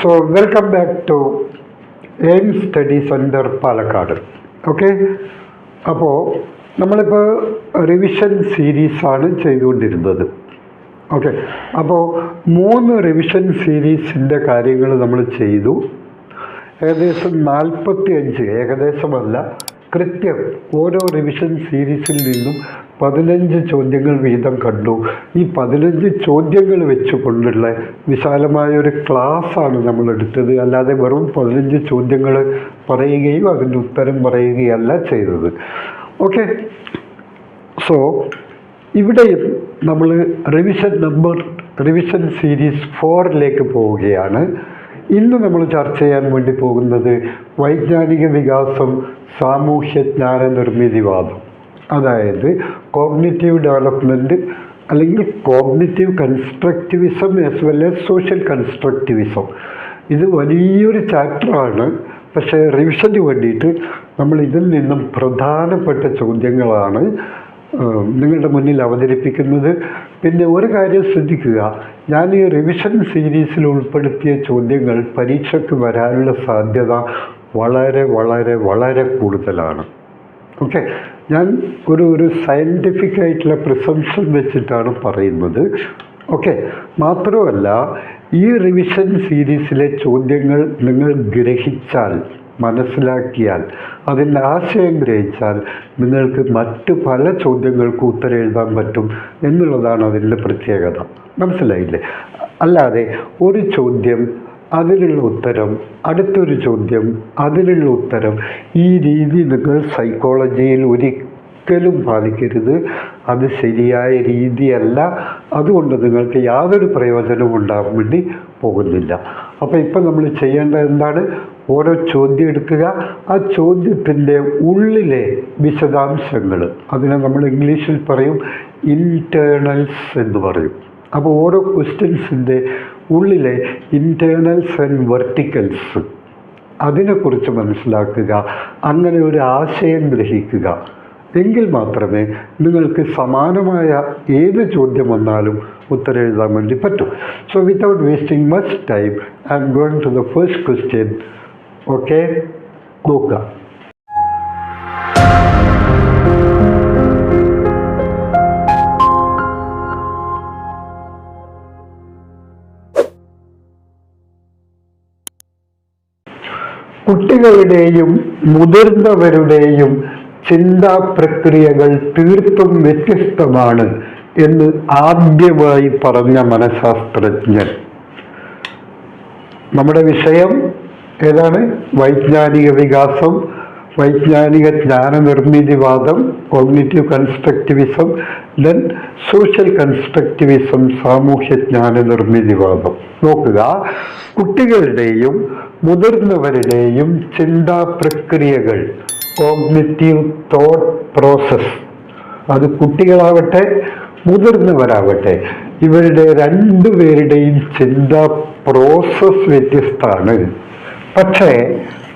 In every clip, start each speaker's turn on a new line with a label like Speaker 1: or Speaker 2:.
Speaker 1: So welcome back to aim study centre Palakkad okay അപ്പോൾ നമ്മളിപ്പോൾ revision സീരീസാണ് ചെയ്തുകൊണ്ടിരുന്നത്. Okay അപ്പോൾ മൂന്ന് റിവിഷൻ സീരീസിന്റെ കാര്യങ്ങൾ നമ്മൾ ചെയ്തു. ഏകദേശം നാൽപ്പത്തി അഞ്ച് ഏകദേശമല്ല കൃത്യം ഓരോ റിവിഷൻ സീരീസിൽ നിന്നും പതിനഞ്ച് ചോദ്യങ്ങൾ വീതം കണ്ടു. ഈ പതിനഞ്ച് ചോദ്യങ്ങൾ വെച്ചുകൊണ്ടുള്ള വിശാലമായ ഒരു ക്ലാസ്സാണ് നമ്മൾ എടുത്തത് അല്ലാതെ വെറും പതിനഞ്ച് ചോദ്യങ്ങൾ പറയുകയും അതിന്റെ ഉത്തരം പറയുകയല്ല ചെയ്തത്. ഓക്കെ. സോ ഇവിടെയും നമ്മൾ റിവിഷൻ നമ്പർ റിവിഷൻ സീരീസ് ഫോറിലേക്ക് പോവുകയാണ്. ഇന്ന് നമ്മൾ ചർച്ച ചെയ്യാൻ വേണ്ടി പോകുന്നത് വൈജ്ഞാനിക വികാസം സാമൂഹ്യ ജ്ഞാന നിർമ്മിതിവാദം. അതായത് കോഗ്നിറ്റീവ് ഡെവലപ്മെന്റ് അല്ലെങ്കിൽ cognitive constructivism as well as social constructivism ഇത് വലിയൊരു ചാപ്റ്ററാണ് പക്ഷേ റിവിഷന് വേണ്ടിയിട്ട് നമ്മൾ ഇതിൽ നിന്നും പ്രധാനപ്പെട്ട ചോദ്യങ്ങളാണ് നിങ്ങളുടെ മുന്നിൽ അവതരിപ്പിക്കുന്നത്. പിന്നെ ഒരു കാര്യം ശ്രദ്ധിക്കുക. ഞാൻ ഈ റിവിഷൻ സീരീസിൽ ഉൾപ്പെടുത്തിയ ചോദ്യങ്ങൾ പരീക്ഷയ്ക്ക് വരാനുള്ള സാധ്യത വളരെ വളരെ വളരെ കൂടുതലാണ്. ഓക്കെ ഞാൻ ഒരു ഒരു സയന്റിഫിക് ആയിട്ടുള്ള പ്രിസംഷൻ വെച്ചിട്ടാണ് പറയുന്നത്. ഓക്കെ മാത്രമല്ല ഈ റിവിഷൻ സീരീസിലെ ചോദ്യങ്ങൾ നിങ്ങൾ ഗ്രഹിച്ചാൽ മനസ്സിലാക്കിയാൽ അതിന്റെ ആശയം ഗ്രഹിച്ചാൽ നിങ്ങൾക്ക് മറ്റ് പല ചോദ്യങ്ങൾക്കും ഉത്തരം എഴുതാൻ പറ്റും എന്നുള്ളതാണ് അതിന്റെ പ്രത്യേകത. മനസ്സിലായില്ലേ? അല്ലാതെ ഒരു ചോദ്യം അതിനുള്ള ഉത്തരം അടുത്തൊരു ചോദ്യം അതിനുള്ള ഉത്തരം. ഈ രീതി നിങ്ങൾ സൈക്കോളജിയിൽ ഒരിക്കലും പാലിക്കരുത്. അത് ശരിയായ രീതിയല്ല. അതുകൊണ്ട് നിങ്ങൾക്ക് യാതൊരു പ്രയോജനവും ഉണ്ടാകാൻ വേണ്ടി പോകുന്നില്ല. അപ്പോൾ ഇപ്പം നമ്മൾ ചെയ്യേണ്ടത് എന്താണ്? ഓരോ ചോദ്യം എടുക്കുക. ആ ചോദ്യത്തിന്റെ ഉള്ളിലെ വിശദാംശങ്ങൾ അതിനെ നമ്മൾ ഇംഗ്ലീഷിൽ പറയും ഇന്റേർണൽസ് എന്ന് പറയും. അപ്പോൾ ഓരോ ക്വസ്റ്റ്യൻസിന്റെ ഉള്ളിലെ ഇന്റേർണൽസ് ആൻഡ് വെർട്ടിക്കൽസ് അതിനെക്കുറിച്ച് മനസ്സിലാക്കുക അങ്ങനെ ഒരു ആശയം ഗ്രഹിക്കുക. എങ്കിൽ മാത്രമേ നിങ്ങൾക്ക് സമാനമായ ഏത് ചോദ്യം വന്നാലും ഉത്തരം എഴുതാൻ വേണ്ടി പറ്റൂ. So without wasting much time I'm going to the first question okay നോക്കുക. കുട്ടികളുടെയും മുതിർന്നവരുടെയും ചിന്താ പ്രക്രിയകൾ തീർത്തും വ്യത്യസ്തമാണ് എന്ന് ആദ്യമായി പറഞ്ഞ മനഃശാസ്ത്രജ്ഞൻ. നമ്മുടെ വിഷയം ഏതാണ്? വൈജ്ഞാനിക വികാസം വൈജ്ഞാനിക ജ്ഞാന നിർമ്മിതിവാദം cognitive constructivism then social constructivism സാമൂഹ്യ ജ്ഞാന നിർമ്മിതിവാദം നോക്കുക കുട്ടികളുടെയും മുതിർന്നവരുടെയും ചിന്താ പ്രക്രിയകൾ കോഗ്നിറ്റീവ് തോട്ട് പ്രോസസ് അത് കുട്ടികളാവട്ടെ മുതിർന്നവരാവട്ടെ ഇവരുടെ രണ്ടുപേരുടെയും ചിന്താ പ്രോസസ് വ്യത്യസ്തമാണ്. പക്ഷേ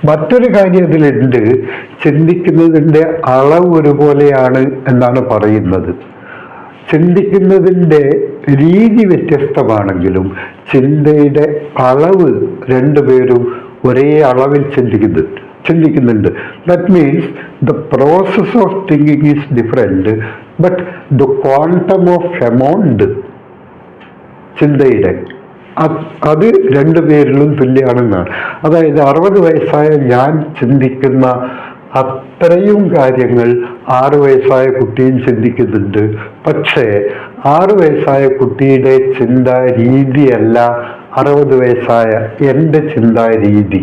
Speaker 1: മറ്റൊരു കാര്യം ഇതിലുണ്ട് ചിന്തിക്കുന്നതിന്റെ അളവ് ഒരുപോലെയാണ് എന്നാണ് പറയുന്നത്. ചിന്തിക്കുന്നതിന്റെ രീതി വ്യത്യസ്തമാണെങ്കിലും ചിന്തയുടെ അളവ് രണ്ടുപേരും ഒരേ അളവിൽ ചിന്തിക്കുന്നുണ്ട് ചിന്തിക്കുന്നുണ്ട്. That means the process of thinking is different but the quantum of amount ചിന്തയുടെ അത് രണ്ടു പേരിലും തുല്യമാണെന്നാണ് അതായത് അറുപത് വയസ്സായ ഞാൻ ചിന്തിക്കുന്ന അത്രയും കാര്യങ്ങൾ ആറ് വയസ്സായ കുട്ടിയും ചിന്തിക്കുന്നുണ്ട്. പക്ഷേ ആറ് വയസ്സായ കുട്ടിയുടെ ചിന്താ രീതിയല്ല അറുപത് വയസ്സായ എന്റെ ചിന്താ രീതി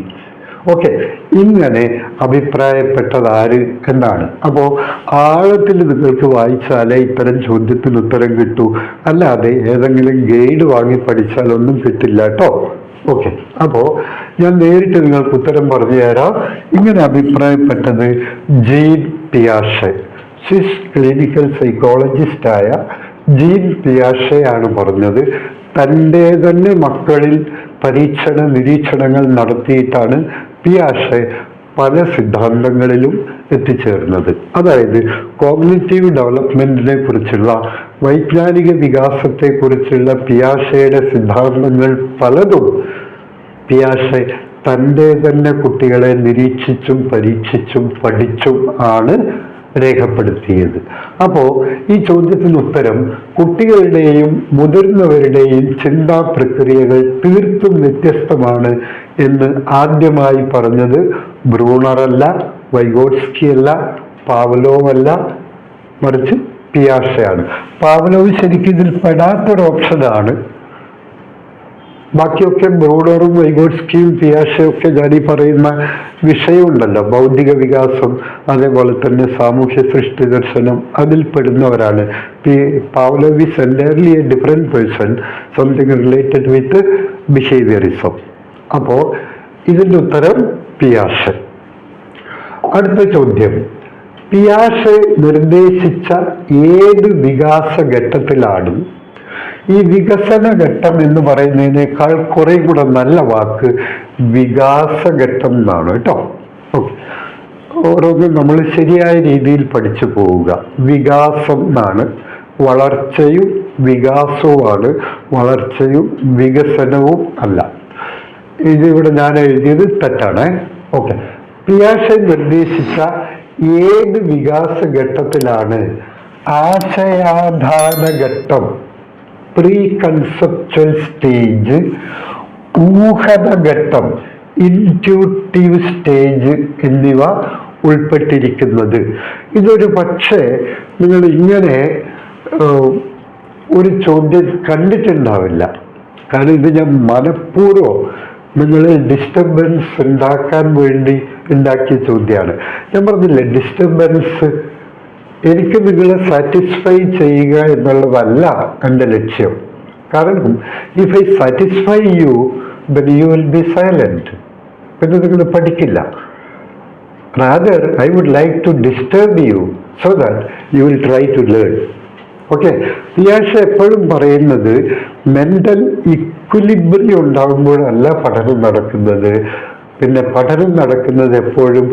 Speaker 1: ഓക്കെ. ഇങ്ങനെ അഭിപ്രായപ്പെട്ടത് ആര് എന്നാണ്. അപ്പോൾ ആഴത്തിൽ നിങ്ങൾക്ക് വായിച്ചാലേ ഇത്തരം ചോദ്യത്തിന് ഉത്തരം കിട്ടൂ. അല്ലാതെ ഏതെങ്കിലും ഗൈഡ് വാങ്ങി പഠിച്ചാൽ ഒന്നും കിട്ടില്ല കേട്ടോ. ഓക്കെ. അപ്പോൾ ഞാൻ നേരിട്ട് നിങ്ങൾക്ക് ഉത്തരം പറഞ്ഞു തരാം. ഇങ്ങനെ അഭിപ്രായപ്പെട്ടത് ജീൻ പിയാഷെ സ്വിസ് ക്ലിനിക്കൽ സൈക്കോളജിസ്റ്റായ ജീൻ ആണ് പറഞ്ഞത്. തന്റെ തന്നെ മക്കളിൽ പരീക്ഷണ നിരീക്ഷണങ്ങൾ നടത്തിയിട്ടാണ് പിയാഷെ പല സിദ്ധാന്തങ്ങളിലും എത്തിച്ചേർന്നത്. അതായത് കോഗ്നിറ്റീവ് ഡെവലപ്മെന്റിനെ കുറിച്ചുള്ള വൈജ്ഞാനിക വികാസത്തെക്കുറിച്ചുള്ള പിയാഷയുടെ സിദ്ധാന്തങ്ങൾ പലതും പിയാഷെ തന്റെ തന്നെ കുട്ടികളെ നിരീക്ഷിച്ചും പരീക്ഷിച്ചും പഠിച്ചും ആണ് രേഖപ്പെടുത്തിയത്. അപ്പോൾ ഈ ചോദ്യത്തിന് ഉത്തരം കുട്ടികളുടെയും മുതിർന്നവരുടെയും ചിന്താ പ്രക്രിയകൾ തീർത്തും വ്യത്യസ്തമാണ് എന്ന് ആദ്യമായി പറഞ്ഞത് ബ്രൂണറല്ല വൈഗോട്സ്കി അല്ല പാവലോവല്ല മറിച്ച് പിയാഷയാണ്. പാവലോവ് ശരിക്കും ഇതിൽ പെടാത്തൊരു ഓപ്ഷനാണ്. ബാക്കിയൊക്കെ ബോർഡറും വൈഗോട്സ്കിയും പിയാഷയും ഒക്കെ ഞാൻ ഈ പറയുന്ന വിഷയമുണ്ടല്ലോ. ബൗദ്ധിക വികാസം അതേപോലെ തന്നെ സാമൂഹ്യ സൃഷ്ടി ദർശനം അതിൽ പെടുന്നവരാണ്. P Pavlov is entirely a different person something related with behaviourism. അപ്പോൾ ഇതിന്റെ ഉത്തരം പിയാഷ് അടുത്ത ചോദ്യം. പിയാഷ നിർദ്ദേശിച്ച ഏത് വികാസ ഘട്ടത്തിലാണ് ഈ വികസന ഘട്ടം എന്ന് പറയുന്നതിനേക്കാൾ കുറേ കൂടെ നല്ല വാക്ക് വികാസഘട്ടം എന്നാണ് കേട്ടോ. ഓരോന്നും നമ്മൾ ശരിയായ രീതിയിൽ പഠിച്ചു പോവുക. വികാസം എന്നാണ്. വളർച്ചയും വികാസവുമാണ് വളർച്ചയും വികസനവും അല്ല. ഇതിവിടെ ഞാൻ എഴുതിയത് തെറ്റാണ്. ഓക്കെ. പിയാഷെ നിർദ്ദേശിച്ച ഏത് വികാസ ഘട്ടത്തിലാണ് ആശയാധാന ഘട്ടം? പ്രീ കൺസെപ്ച്വൽ സ്റ്റേജ് ഊഹതഘട്ടം ഇന്റ്യൂട്ടീവ് സ്റ്റേജ് എന്നിവ ഉൾപ്പെട്ടിരിക്കുന്നത്. ഇതൊരു പക്ഷേ നിങ്ങൾ ഇങ്ങനെ ഒരു ചോദ്യം കണ്ടിട്ടുണ്ടാവില്ല. കാരണം ഇത് ഞാൻ മനഃപൂർവം നിങ്ങളെ ഡിസ്റ്റർബൻസ് ഉണ്ടാക്കാൻ വേണ്ടി ഉണ്ടാക്കിയ ചോദ്യമാണ്. ഞാൻ പറഞ്ഞില്ലേ ഡിസ്റ്റർബൻസ് എനിക്ക് നിങ്ങളെ സാറ്റിസ്ഫൈ ചെയ്യുക എന്നുള്ളതല്ല എന്റെ ലക്ഷ്യം. കാരണം if I satisfy you then you will be silent പിന്നെ നിങ്ങൾ പഠിക്കില്ല. Rather I would like to disturb you so that you will try to learn okay പിയാഷ എപ്പോഴും പറയുന്നത് മെന്റൽ ഇക്വിലിബ്രിയം ഉണ്ടാകുമ്പോഴല്ല പഠനം നടക്കുന്നത്. പിന്നെ പഠനം നടക്കുന്നത് എപ്പോഴും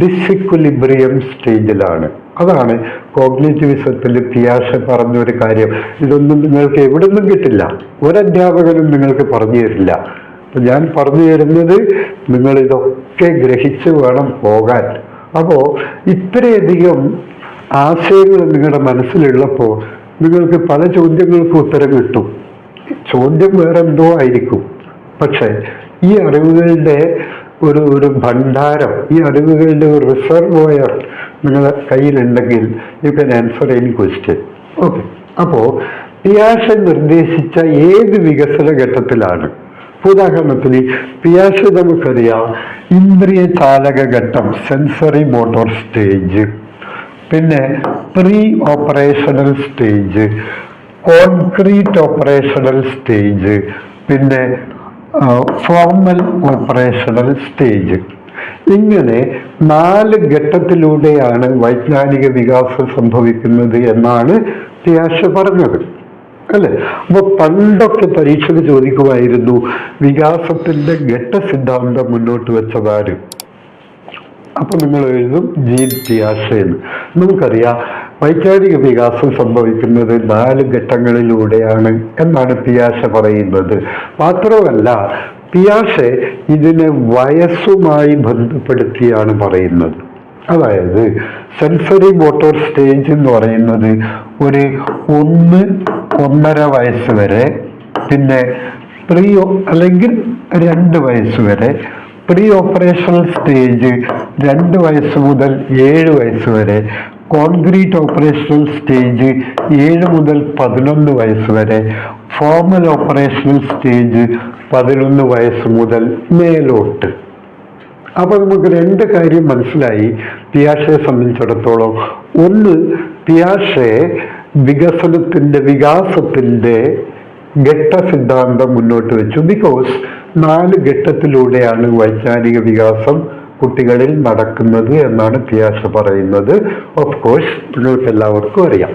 Speaker 1: ഡിസ്ഇക്വലിബ്രിയം സ്റ്റേജിലാണ് അതാണ് കോഗ്നേറ്റീവിസത്തിൽ പിയാഷ പറഞ്ഞൊരു കാര്യം. ഇതൊന്നും നിങ്ങൾക്ക് എവിടെ നിന്നും കിട്ടില്ല. ഒരധ്യാപകനും നിങ്ങൾക്ക് പറഞ്ഞു തരില്ല. ഞാൻ പറഞ്ഞു തരുന്നത് നിങ്ങൾ ഇതൊക്കെ ഗ്രഹിച്ച് വേണം പോകാൻ. അപ്പോൾ ഇത്രയധികം ആശയങ്ങൾ നിങ്ങളുടെ മനസ്സിലുള്ളപ്പോൾ നിങ്ങൾക്ക് പല ചോദ്യങ്ങൾക്കും ഉത്തരം കിട്ടും. ചോദ്യം വേറെ എന്തോ ആയിരിക്കും. പക്ഷേ ഈ അറിവുകളുടെ ഒരു ഒരു ഭണ്ഡാരം ഈ അറിവുകളുടെ ഒരു റിസർവോയർ നിങ്ങളുടെ കയ്യിലുണ്ടെങ്കിൽ you can answer any question okay അപ്പോൾ പിയാഷൻ നിർദ്ദേശിച്ച ഏത് വികസന ഘട്ടത്തിലാണ്? ഉദാഹരണത്തിന് പിയാഷ നമുക്കറിയാം ഇന്ദ്രിയ ചാലക ഘട്ടം സെൻസറി മോട്ടോർ സ്റ്റേജ് പിന്നെ pre operational stage concrete operational stage പിന്നെ ഫോർമൽ ഓപ്പറേഷണൽ സ്റ്റേജ് ഇങ്ങനെ നാല് ഘട്ടത്തിലൂടെയാണ് വൈജ്ഞാനിക വികാസം സംഭവിക്കുന്നത് എന്നാണ് ത്യാശ പറഞ്ഞത്. അല്ലേ? അപ്പൊ പണ്ടൊക്കെ പരീക്ഷക്ക് ചോദിക്കുമായിരുന്നു വികാസത്തിന്റെ ഘട്ട സിദ്ധാന്തം മുന്നോട്ട് വെച്ചതാര്? അപ്പൊ നിങ്ങൾ എഴുതും ജീൻ ത്യാശയെന്ന് നമുക്കറിയാം വൈജ്ഞാനിക വികാസം സംഭവിക്കുന്നത് നാല് ഘട്ടങ്ങളിലൂടെയാണ് എന്നാണ് പിയാശ പറയുന്നത്. മാത്രമല്ല പിയാഷെ ഇതിനെ വയസ്സുമായി ബന്ധപ്പെടുത്തിയാണ് പറയുന്നത്. അതായത് സെൻസറി മോട്ടോർ സ്റ്റേജ് എന്ന് പറയുന്നത് ഒരു ഒന്ന് ഒന്നര വയസ്സ് വരെ പിന്നെ പ്രീ അല്ലെങ്കിൽ രണ്ട് വയസ്സ് വരെ പ്രീ ഓപ്പറേഷണൽ സ്റ്റേജ് രണ്ട് വയസ്സ് മുതൽ ഏഴ് വയസ്സ് വരെ കോൺക്രീറ്റ് ഓപ്പറേഷണൽ സ്റ്റേജ് ഏഴ് മുതൽ പതിനൊന്ന് വയസ്സ് വരെ. ഫോർമൽ ഓപ്പറേഷണൽ സ്റ്റേജ് പതിനൊന്ന് വയസ്സ് മുതൽ മേലോട്ട്. അപ്പോൾ നമുക്ക് രണ്ട് കാര്യം മനസ്സിലായി പിയാഷയെ സംബന്ധിച്ചിടത്തോളം. ഒന്ന് പിയാഷെ വികസനത്തിന്റെ വികാസത്തിന്റെ ഘട്ട സിദ്ധാന്തം മുന്നോട്ട് വെച്ചു. ബിക്കോസ് നാല് ഘട്ടത്തിലൂടെയാണ് വൈജ്ഞാനിക വികാസം കുട്ടികളിൽ നടക്കുന്നത് എന്നാണ് പിയാസ് പറയുന്നത്. ഓഫ് കോഴ്സ് നിങ്ങൾക്ക് എല്ലാവർക്കും അറിയാം.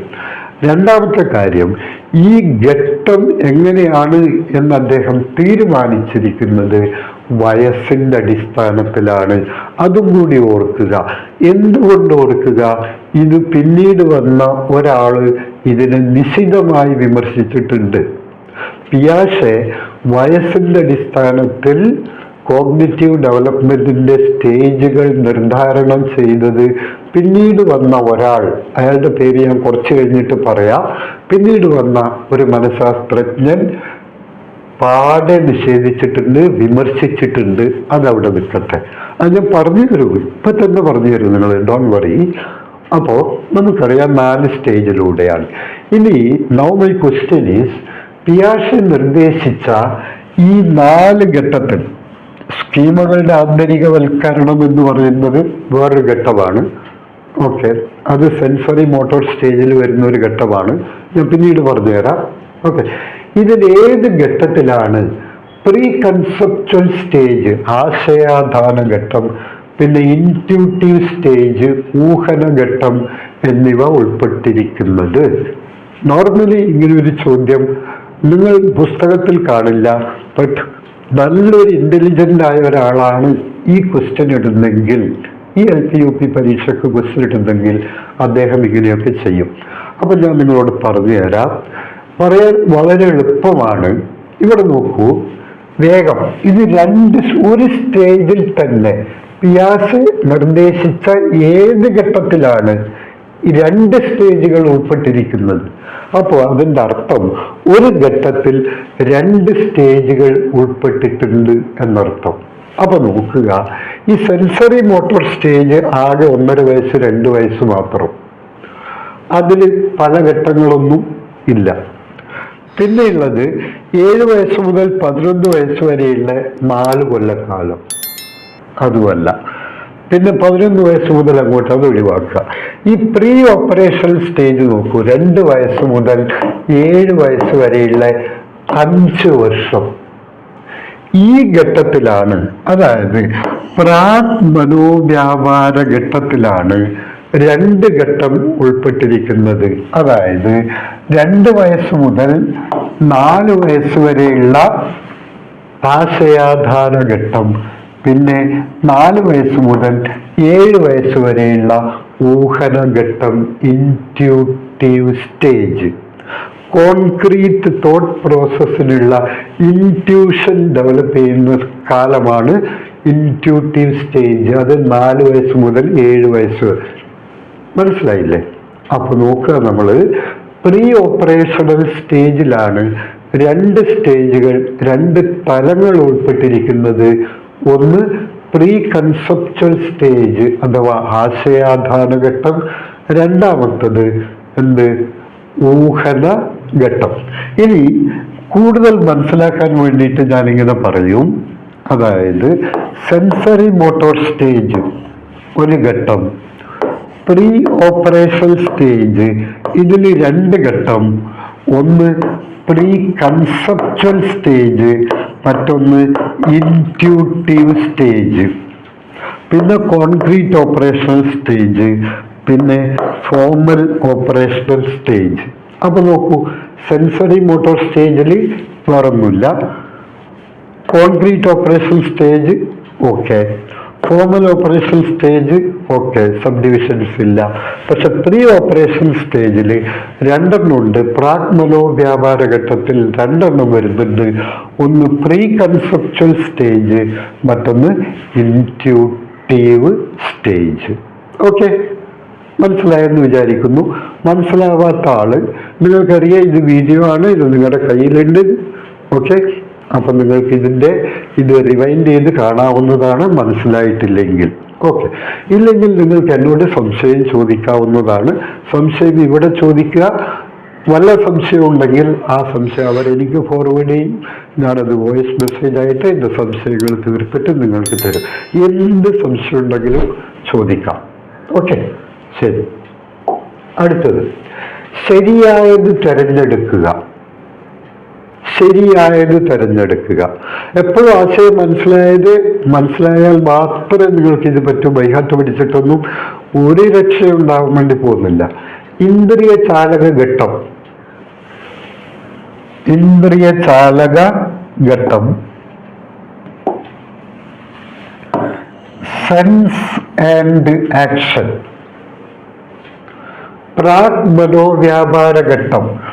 Speaker 1: രണ്ടാമത്തെ കാര്യം ഈ ഘട്ടം എങ്ങനെയാണ് എന്ന് അദ്ദേഹം തീരുമാനിച്ചിരിക്കുന്നത് വയസ്സിന്റെ അടിസ്ഥാനത്തിലാണ്. അതും കൂടി ഓർക്കുക. എന്തുകൊണ്ട് ഓർക്കുക? ഇത് പിന്നീട് വന്ന ഒരാൾ ഇതിനെ നിശിതമായി വിമർശിച്ചിട്ടുണ്ട്. പിയാഷെ വയസ്സിന്റെ അടിസ്ഥാനത്തിൽ കോഗ്നിറ്റീവ് ഡെവലപ്മെന്റിന്റെ സ്റ്റേജുകൾ നിർദ്ധാരണം ചെയ്തത് പിന്നീട് വന്ന ഒരാൾ. അയാളുടെ പേര് ഞാൻ കുറച്ച് കഴിഞ്ഞിട്ട് പറയാം. പിന്നീട് വന്ന ഒരു മനഃശാസ്ത്രജ്ഞൻ പാടെ നിഷേധിച്ചിട്ടുണ്ട് വിമർശിച്ചിട്ടുണ്ട്. അതവിടെ നിൽക്കട്ടെ. അത് ഞാൻ പറഞ്ഞു തരൂ. ഇപ്പൊ തന്നെ പറഞ്ഞു തരൂ നിങ്ങൾ. ഡോൺ വറി അപ്പോൾ നമുക്കറിയാം നാല് സ്റ്റേജിലൂടെയാണ്. ഇനി നൗ മൈ ക്വസ്റ്റ്യൻ ഈസ് പിയാഷെ നിർദ്ദേശിച്ച ഈ നാല് ഘട്ടത്തിൽ സ്കീമുകളുടെ ആന്തരികവൽക്കരണം എന്ന് പറയുന്നത് വേറൊരു ഘട്ടമാണ്. ഓക്കെ. അത് സെൻസറി മോട്ടോർ സ്റ്റേജിൽ വരുന്ന ഒരു ഘട്ടമാണ്. ഞാൻ പിന്നീട് പറഞ്ഞുതരാം. ഓക്കെ. ഇതിൽ ഏത് ഘട്ടത്തിലാണ് പ്രീ കൺസെപ്ച്വൽ സ്റ്റേജ് ആശയാധാന ഘട്ടം പിന്നെ ഇന്റ്യൂട്ടീവ് സ്റ്റേജ് ഊഹന ഘട്ടം എന്നിവ ഉൾപ്പെട്ടിരിക്കുന്നത്? നോർമലി ഇങ്ങനെ ഒരു ചോദ്യം നിങ്ങൾ പുസ്തകത്തിൽ കാണില്ല ബട്ട് നല്ലൊരു ഇന്റലിജന്റ് ആയ ഒരാളാണ് ഈ ക്വസ്റ്റ്യൻ ഇടുന്നെങ്കിൽ ഈ എൽ പി യു പി പരീക്ഷയ്ക്ക് ക്വസ്റ്റ്യൻ ഇടുന്നെങ്കിൽ അദ്ദേഹം ഇങ്ങനെയൊക്കെ ചെയ്യും. അപ്പം ഞാൻ നിങ്ങളോട് പറഞ്ഞു തരാം. പറയാൻ വളരെ എളുപ്പമാണ്. ഇവിടെ നോക്കൂ. വേഗം. ഇത് രണ്ട് ഒരു സ്റ്റേജിൽ തന്നെ. പിയാസ് നിർദ്ദേശിച്ച ഏത് ഘട്ടത്തിലാണ് രണ്ട് സ്റ്റേജുകൾ ഉൾപ്പെട്ടിരിക്കുന്നത്. അപ്പോൾ അതിന്റെ അർത്ഥം ഒരു ഘട്ടത്തിൽ രണ്ട് സ്റ്റേജുകൾ ഉൾപ്പെട്ടിട്ടുണ്ട് എന്നർത്ഥം. അപ്പൊ നോക്കുക ഈ സെൻസറി മോട്ടോർ സ്റ്റേജ് ആകെ ഒന്നര വയസ്സ് രണ്ട് വയസ്സ് മാത്രം. അതിൽ പല ഘട്ടങ്ങളൊന്നും ഇല്ല. പിന്നെയുള്ളത് ഏഴ് വയസ്സ് മുതൽ പതിനൊന്ന് വയസ്സ് വരെയുള്ള നാല് കൊല്ലക്കാലം. അതുമല്ല പിന്നെ പതിനൊന്ന് വയസ്സ് മുതൽ അങ്ങോട്ട് അത് ഒഴിവാക്കുക. ഈ പ്രീ ഓപ്പറേഷൻ സ്റ്റേജ് നോക്കൂ. രണ്ട് വയസ്സ് മുതൽ ഏഴ് വയസ്സ് വരെയുള്ള അഞ്ച് വർഷം. ഈ ഘട്ടത്തിലാണ് അതായത് പ്രാക് മനോവ്യാപാര ഘട്ടത്തിലാണ് രണ്ട് ഘട്ടം ഉൾപ്പെട്ടിരിക്കുന്നത്. അതായത് രണ്ട് വയസ്സ് മുതൽ നാല് വയസ്സ് വരെയുള്ള ആശയാധാര ഘട്ടം. പിന്നെ നാല് വയസ്സ് മുതൽ ഏഴ് വയസ്സ് വരെയുള്ള ഊഹന ഘട്ടം ഇന്റ്യൂട്ടീവ് സ്റ്റേജ്. കോൺക്രീറ്റ് തോട്ട് പ്രോസസ്സിനുള്ള ഇന്റ്യൂഷൻ ഡെവലപ്പ് ചെയ്യുന്ന കാലമാണ് ഇന്റ്യൂട്ടീവ് സ്റ്റേജ്. അത് നാല് വയസ്സ് മുതൽ ഏഴ് വയസ്സ് വരെ. മനസ്സിലായില്ലേ? അപ്പോൾ നോക്കുക നമ്മൾ പ്രീ ഓപ്പറേഷണൽ സ്റ്റേജിലാണ് രണ്ട് സ്റ്റേജുകൾ രണ്ട് തലങ്ങൾ ഉൾപ്പെട്ടിരിക്കുന്നത് ഒന്ന് പ്രീ കൺസെപ്ച്വൽ സ്റ്റേജ് അഥവാ ആശയാധാന ഘട്ടം. രണ്ടാമത്തത് എന്ത്? ഊഹന ഘട്ടം. ഇനി കൂടുതൽ മനസ്സിലാക്കാൻ വേണ്ടിയിട്ട് ഞാനിങ്ങനെ പറയും. അതായത് സെൻസറി മോട്ടോർ സ്റ്റേജ് ഒരു ഘട്ടം. പ്രീ ഓപ്പറേഷൻ സ്റ്റേജ് ഇതിൽ രണ്ട് ഘട്ടം. ഒന്ന് പ്രീ കൺസെപ്ച്വൽ സ്റ്റേജ് മറ്റൊന്ന് ഇന്റ്യൂട്ടീവ് സ്റ്റേജ് പിന്നെ കോൺക്രീറ്റ് ഓപ്പറേഷണൽ സ്റ്റേജ് പിന്നെ ഫോമൽ ഓപ്പറേഷണൽ സ്റ്റേജ്. അപ്പോൾ നോക്കൂ സെൻസറി മോട്ടോർ സ്റ്റേജിൽ വേറൊന്നുമില്ല. Concrete operation stage okay. Formal operation stage okay sub divisions ഇല്ല. പക്ഷെ പ്രീ ഓപ്പറേഷൻ സ്റ്റേജിൽ രണ്ടെണ്ണം ഉണ്ട്. പ്രാഗ്മനോ വ്യാപാര ഘട്ടത്തിൽ രണ്ടെണ്ണം വരുന്നുണ്ട്. ഒന്ന് പ്രീ കൺസെപ്ച്വൽ സ്റ്റേജ് മറ്റൊന്ന് ഇന്റ്യൂട്ടീവ് സ്റ്റേജ് ഓക്കെ മനസ്സിലായെന്ന് വിചാരിക്കുന്നു. മനസ്സിലാവാത്ത ആൾ നിങ്ങൾക്കറിയാം ഇത് വീഡിയോ ആണ് ഇത് നിങ്ങളുടെ കയ്യിലുണ്ട്. ഓക്കെ അപ്പം നിങ്ങൾക്ക് ഇതിന്റെ ഇത് റിവൈൻഡ് ചെയ്ത് കാണാവുന്നതാണ് മനസ്സിലായിട്ടില്ലെങ്കിൽ. ഓക്കെ ഇല്ലെങ്കിൽ നിങ്ങൾക്ക് എന്നോട് സംശയം ചോദിക്കാവുന്നതാണ്. സംശയം ഇവിടെ ചോദിക്കുക. വല്ല സംശയം ഉണ്ടെങ്കിൽ ആ സംശയം അവരെനിക്ക് ഫോർവേഡ് ചെയ്യും. ഞാനത് വോയിസ് മെസ്സേജ് ആയിട്ട് എന്റെ സംശയങ്ങൾ തീർത്തിട്ട് നിങ്ങൾക്ക് തരും. എന്ത് സംശയം ഉണ്ടെങ്കിലും ചോദിക്കാം. ഓക്കെ ശരി. അടുത്തത്. ശരിയായത് തിരഞ്ഞെടുക്കുക. ശരിയായത് തിരഞ്ഞെടുക്കുക. എപ്പോഴും ആശയം മനസ്സിലായത് മനസ്സിലായാൽ മാത്രമേ നിങ്ങൾക്ക് ഇത് പറ്റൂ. ബൈഹാറ്റ് പഠിച്ചിട്ടൊന്നും ഒരു രക്ഷയുണ്ടാവാൻ വേണ്ടി പോകുന്നില്ല. ഇന്ദ്രിയ ചാലക ഘട്ടം. ഇന്ദ്രിയ ചാലക ഘട്ടം. സെൻസ് ആൻഡ് ആക്ഷൻ പ്രാക് മനോവ്യാപാര ഘട്ടം.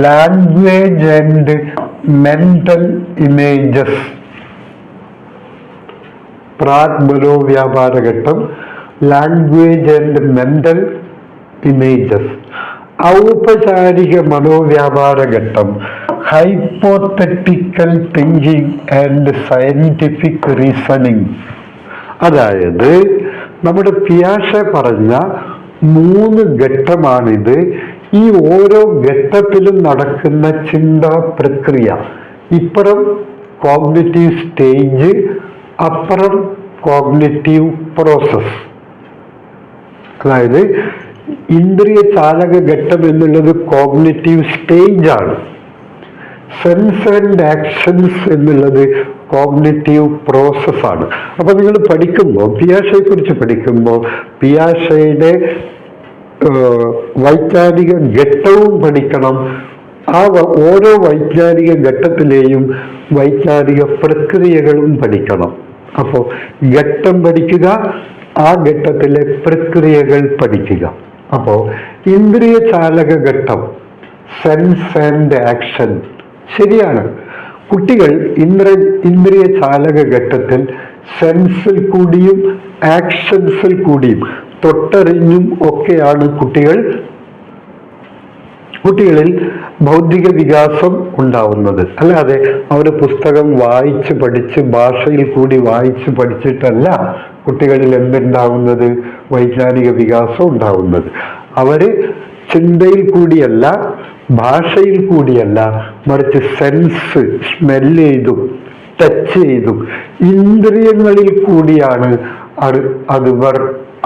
Speaker 1: ലാംഗ്വേജ് ആൻഡ് മെന്റൽ ഇമേജസ് പ്രാഗ് ബലോ വ്യാപാരഘട്ടം ലാംഗ്വേജ് ആൻഡ് മെന്റൽ ഇമേജസ് ഔപചാരിക മനോവ്യാപാര ഘട്ടം. Hypothetical thinking and scientific reasoning അതായത് നമ്മുടെ പിയാഷ പറഞ്ഞ മൂന്ന് ഘട്ടമാണിത്. ഈ ഓരോ ഘട്ടത്തിലും നടക്കുന്ന ചിന്താ പ്രക്രിയ ഇപ്പുറം കോഗ്നിറ്റീവ് സ്റ്റേജ് അപ്പുറം കോഗ്നിറ്റീവ് പ്രോസസ് അതായത് ഇന്ദ്രിയ ചാലക ഘട്ടം എന്നുള്ളത് കോഗ്നിറ്റീവ് സ്റ്റേജ് ആണ് സെൻസ് ആൻഡ് ആക്ഷൻസ് എന്നുള്ളത് കോഗ്നിറ്റീവ് പ്രോസസ്സാണ്. അപ്പോൾ നിങ്ങൾ പഠിക്കുമ്പോൾ പിയാഷയെ കുറിച്ച് പഠിക്കുമ്പോൾ പിയാഷയുടെ വൈജ്ഞാനിക ഘട്ടവും പഠിക്കണം. ആ ഓരോ വൈജ്ഞാനിക ഘട്ടത്തിലെയും വൈജ്ഞാനിക പ്രക്രിയകളും പഠിക്കണം. അപ്പോൾ ഘട്ടം പഠിക്കുക ആ ഘട്ടത്തിലെ പ്രക്രിയകൾ പഠിക്കുക. അപ്പോൾ ഇന്ദ്രിയ ചാലക ഘട്ടം സെൻസ് ആൻഡ് ആക്ഷൻ ശരിയാണ്. കുട്ടികൾ ഇന്ദ്ര ഇന്ദ്രിയ ചാലക ഘട്ടത്തിൽ സെൻസിൽ കൂടിയും ആക്ഷൻസിൽ കൂടിയും തൊട്ടറിഞ്ഞും ഒക്കെയാണ് കുട്ടികൾ കുട്ടികളിൽ ബൗദ്ധിക വികാസം ഉണ്ടാവുന്നത്. അല്ലാതെ അവർ പുസ്തകം വായിച്ച് പഠിച്ച് ഭാഷയിൽ കൂടി വായിച്ച് പഠിച്ചിട്ടല്ല കുട്ടികളിൽ എന്തുണ്ടാവുന്നത്? വൈജ്ഞാനിക വികാസം ഉണ്ടാവുന്നത്. അവർ ചിന്തയിൽ കൂടിയല്ല ഭാഷയിൽ കൂടിയല്ല മറിച്ച് സെൻസ് സ്മെൽ ചെയ്തും ടച്ച് ചെയ്തും ഇന്ദ്രിയങ്ങളിൽ കൂടിയാണ് അത് അതിവർ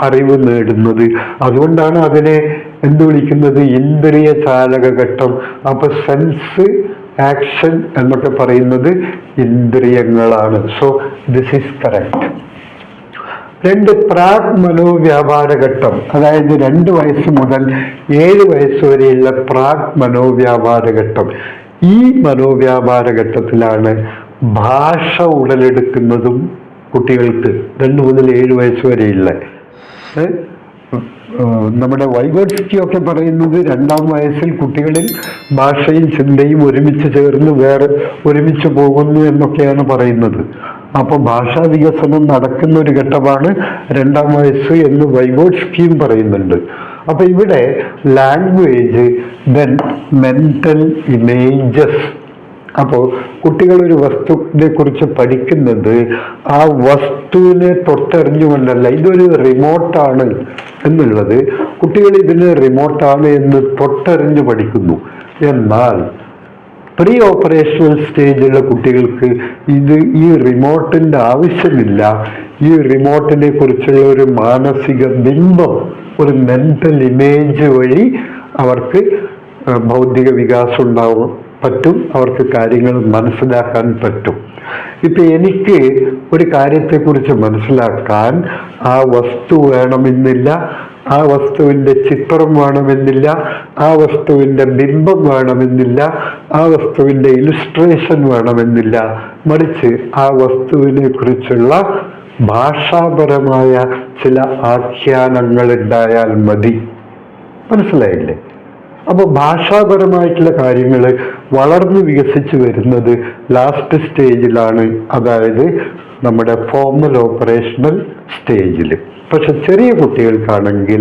Speaker 1: അറിവ് നേടുന്നത്. അതുകൊണ്ടാണ് അതിനെ എന്ത് വിളിക്കുന്നത്? ഇന്ദ്രിയ ചാലകഘട്ടം അപ്പൊ സെൻസ് ആക്ഷൻ എന്നൊക്കെ പറയുന്നത് ഇന്ദ്രിയങ്ങളാണ്. സോ ദിസ് ഈസ് കറക്റ്റ് രണ്ട് പ്രാഗ് മനോവ്യാപാര ഘട്ടം അതായത് രണ്ട് വയസ്സ് മുതൽ ഏഴ് വയസ്സ് വരെയുള്ള പ്രാഗ് മനോവ്യാപാര ഘട്ടം ഈ മനോവ്യാപാര ഘട്ടത്തിലാണ് ഭാഷ ഉടലെടുക്കുന്നതും കുട്ടികൾക്ക് രണ്ട് മുതൽ ഏഴ് വയസ്സ് വരെയുള്ള നമ്മുടെ വൈവേഴ്സിറ്റി ഒക്കെ പറയുന്നത് രണ്ടാം വയസ്സിൽ കുട്ടികളിൽ ഭാഷയും ചിന്തയും ഒരുമിച്ച് ചേർന്ന് വേറെ ഒരുമിച്ച് പോകുന്നു എന്നൊക്കെയാണ് പറയുന്നത്. അപ്പോൾ ഭാഷാ വികസനം നടക്കുന്ന ഒരു ഘട്ടമാണ് രണ്ടാം വയസ്സ് എന്ന് വൈവേഴ്സിറ്റിയും പറയുന്നുണ്ട്. അപ്പോൾ ഇവിടെ ലാംഗ്വേജ് ദെൻ മെന്റൽ ഇമേജസ് അപ്പോൾ കുട്ടികൾ ഒരു വസ്തുവിനെ കുറിച്ച് പഠിക്കുന്നത് ആ വസ്തുവിനെ തൊട്ടറിഞ്ഞുകൊണ്ടല്ല ഇതൊരു റിമോട്ടാണ് എന്നുള്ളത് കുട്ടികൾ ഇതിന് റിമോട്ടാണ് എന്ന് തൊട്ടറിഞ്ഞ് പഠിക്കുന്നു. എന്നാൽ പ്രീ ഓപ്പറേഷണൽ സ്റ്റേജിലുള്ള കുട്ടികൾക്ക് ഇത് ഈ റിമോട്ടിന്റെ ആവശ്യമില്ല. ഈ റിമോട്ടിനെ കുറിച്ചുള്ള ഒരു മാനസിക ബിംബം ഒരു മെന്റൽ ഇമേജ് വഴി അവർക്ക് ബൗദ്ധിക വികാസം ഉണ്ടാവും. പറ്റും അവർക്ക് കാര്യങ്ങൾ മനസ്സിലാക്കാൻ പറ്റും. ഇപ്പൊ എനിക്ക് ഒരു കാര്യത്തെക്കുറിച്ച് മനസ്സിലാക്കാൻ ആ വസ്തു വേണമെന്നില്ല ആ വസ്തുവിന്റെ ചിത്രം വേണമെന്നില്ല ആ വസ്തുവിന്റെ ബിംബം വേണമെന്നില്ല ആ വസ്തുവിന്റെ ഇലുസ്ട്രേഷൻ വേണമെന്നില്ല. മറിച്ച് ആ വസ്തുവിനെ കുറിച്ചുള്ള ഭാഷാപരമായ ചില ആഖ്യാനങ്ങൾ ഉണ്ടായാൽ മതി. മനസ്സിലായില്ലേ? അപ്പോൾ ഭാഷാപരമായിട്ടുള്ള കാര്യങ്ങൾ വളർന്നു വികസിച്ച് വരുന്നത് ലാസ്റ്റ് സ്റ്റേജിലാണ് അതായത് നമ്മുടെ ഫോമൽ ഓപ്പറേഷണൽ സ്റ്റേജിൽ പക്ഷെ ചെറിയ കുട്ടികൾക്കാണെങ്കിൽ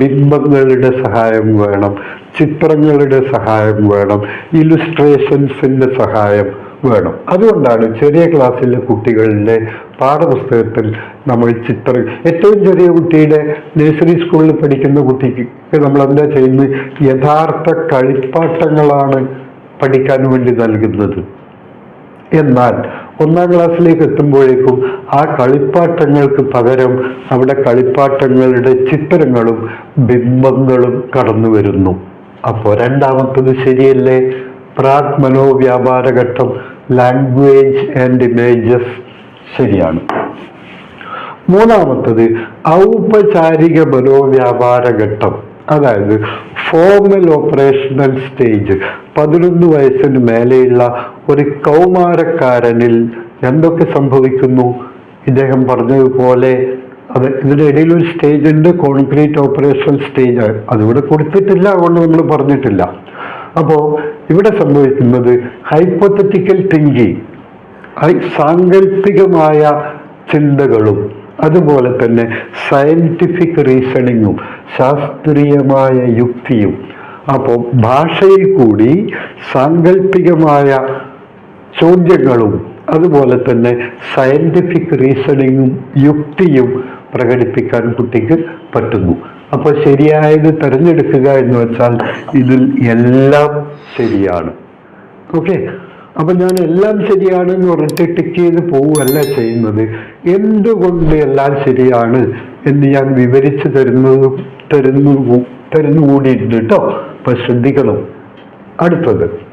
Speaker 1: ബിംബങ്ങളുടെ സഹായം വേണം ചിത്രങ്ങളുടെ സഹായം വേണം ഇലുസ്ട്രേഷൻസിന്റെ സഹായം വേണം. അതുകൊണ്ടാണ് ചെറിയ ക്ലാസ്സിലെ കുട്ടികളുടെ പാഠപുസ്തകത്തിൽ നമ്മൾ ചിത്രം ഏറ്റവും ചെറിയ കുട്ടിയുടെ നഴ്സറി സ്കൂളിൽ പഠിക്കുന്ന കുട്ടിക്ക് നമ്മൾ എന്താ ചെയ്യുന്നത്? യഥാർത്ഥ കളിപ്പാട്ടങ്ങളാണ് പഠിക്കാൻ വേണ്ടി നൽകുന്നത്. എന്നാൽ ഒന്നാം ക്ലാസ്സിലേക്ക് എത്തുമ്പോഴേക്കും ആ കളിപ്പാട്ടങ്ങൾക്ക് പകരം അവിടെ കളിപ്പാട്ടങ്ങളുടെ ചിത്രങ്ങളും ബിംബങ്ങളും കടന്നു വരുന്നു. അപ്പോൾ രണ്ടാമത്തത് ശരിയല്ലേ? പ്രാഗ് മനോവ്യാപാര ഘട്ടം ലാംഗ്വേജ് ആൻഡ് ഇമേജസ് ശരിയാണ്. മൂന്നാമത്തത് ഔപചാരിക മനോവ്യാപാര ഘട്ടം. അതായത് ഫോർമൽ ഓപ്പറേഷണൽ സ്റ്റേജ് പതിനൊന്ന് വയസ്സിന് മേലെയുള്ള ഒരു കൗമാരക്കാരനിൽ എന്തൊക്കെ സംഭവിക്കുന്നു? ഇദ്ദേഹം പറഞ്ഞതുപോലെ അത് ഇതിനിടയിൽ ഒരു സ്റ്റേജ് ഉണ്ട് കോൺക്രീറ്റ് ഓപ്പറേഷണൽ സ്റ്റേജ് അതിവിടെ കൊടുത്തിട്ടില്ല അതുകൊണ്ട് നമ്മൾ പറഞ്ഞിട്ടില്ല. അപ്പോൾ ഇവിടെ സംഭവിക്കുന്നത് ഹൈപ്പത്തറ്റിക്കൽ തിങ്കിങ് സാങ്കല്പികമായ ചിന്തകളും അതുപോലെ തന്നെ സയന്റിഫിക് റീസണിങ്ങും ശാസ്ത്രീയമായ യുക്തിയും. അപ്പോൾ ഭാഷയിൽ കൂടി സാങ്കല്പികമായ ചോദ്യങ്ങളും അതുപോലെ തന്നെ സയന്റിഫിക് റീസണിങ്ങും യുക്തിയും പ്രകടിപ്പിക്കാൻ കുട്ടിക്ക് പറ്റുന്നു. അപ്പോൾ ശരിയായത് തിരഞ്ഞെടുക്കുക എന്ന് വെച്ചാൽ ഇതിൽ എല്ലാം ശരിയാണ്. ഓക്കെ അപ്പൊ ഞാൻ എല്ലാം ശരിയാണ് എന്ന് പറഞ്ഞിട്ട് ടിക്ക് ചെയ്ത് പോവുകയല്ല ചെയ്യുന്നത്. എന്തുകൊണ്ട് എല്ലാം ശരിയാണ് എന്ന് ഞാൻ വിവരിച്ചു തരുന്നത് തരുന്നു തരുന്നു കൂടിയിട്ടുണ്ട് കേട്ടോ അപ്പൊ ശ്രദ്ധിക്കണം. അടുത്തത്.